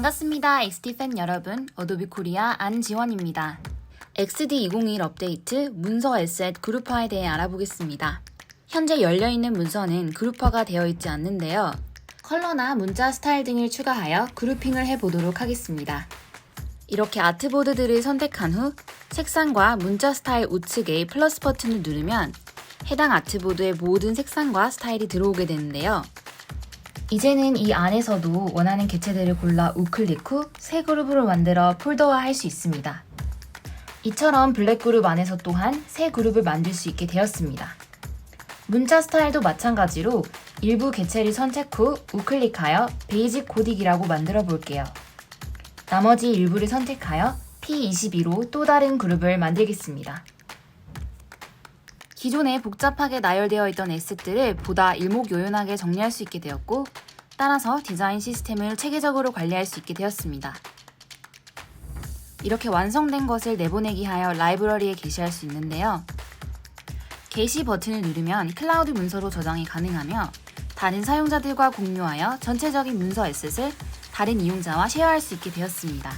반갑습니다. XD 팬 여러분. 어도비 코리아 안지원입니다. XD201 업데이트 문서 에셋 그룹화에 대해 알아보겠습니다. 현재 열려있는 문서는 그룹화가 되어 있지 않는데요. 컬러나 문자 스타일 등을 추가하여 그룹핑을 해보도록 하겠습니다. 이렇게 아트보드들을 선택한 후 색상과 문자 스타일 우측의 플러스 버튼을 누르면 해당 아트보드의 모든 색상과 스타일이 들어오게 되는데요. 이제는 이 안에서도 원하는 개체들을 골라 우클릭 후 새 그룹으로 만들어 폴더화할 수 있습니다. 이처럼 블랙 그룹 안에서 또한 새 그룹을 만들 수 있게 되었습니다. 문자 스타일도 마찬가지로 일부 개체를 선택 후 우클릭하여 베이직 코딕이라고 만들어 볼게요. 나머지 일부를 선택하여 P22로 또 다른 그룹을 만들겠습니다. 기존에 복잡하게 나열되어 있던 에셋들을 보다 일목요연하게 정리할 수 있게 되었고, 따라서 디자인 시스템을 체계적으로 관리할 수 있게 되었습니다. 이렇게 완성된 것을 내보내기 하여 라이브러리에 게시할 수 있는데요. 게시 버튼을 누르면 클라우드 문서로 저장이 가능하며 다른 사용자들과 공유하여 전체적인 문서 에셋을 다른 이용자와 쉐어할 수 있게 되었습니다.